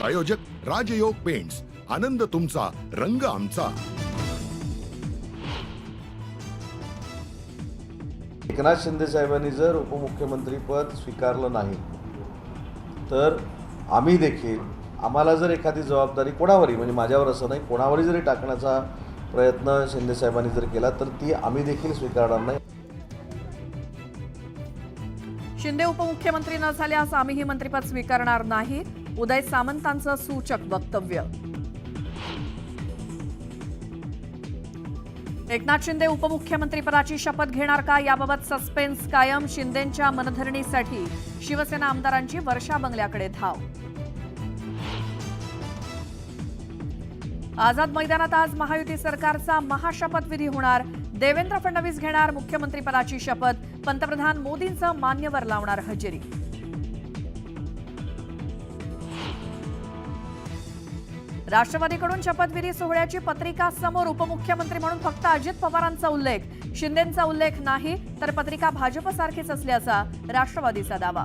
प्रायोजक राजयोग पेंट्स. आनंद तुमचा रंग आमचा. एकनाथ शिंदे साहेबांनी जर उपमुख्यमंत्रीपद स्वीकारलं नाही तर आम्ही देखील आम्हाला जर एखादी जबाबदारी कोणावरही म्हणजे माझ्यावर असं नाही कोणावरही जरी टाकण्याचा प्रयत्न शिंदे साहेबांनी जर केला तर ती आम्ही देखील स्वीकारणार नाही. शिंदे उपमुख्यमंत्री न झाल्यास आम्हीही मंत्रिपद स्वीकारणार नाही. उदय सामंतांचं सूचक वक्तव्य. एकनाथ शिंदे उपमुख्यमंत्रीपदाची शपथ घेणार का? याबाबत सस्पेन्स कायम शिंदेंच्या मनधरणीसाठी शिवसेना आमदारांची वर्षा बंगल्याकडे धाव. आझाद मैदानात आज महायुती सरकारचा महाशपथविधी होणार. देवेंद्र फडणवीस घेणार मुख्यमंत्रीपदाची शपथ. पंतप्रधान मोदींचं मान्यवर लावणार हजेरी. राष्ट्रवादीकडून शपथविधी सोहळ्याची पत्रिका समोर उपमुख्यमंत्री म्हणून फक्त अजित पवारांचा उल्लेख. शिंदेंचा उल्लेख नाही तर पत्रिका भाजपसारखीच असल्याचा राष्ट्रवादीचा दावा.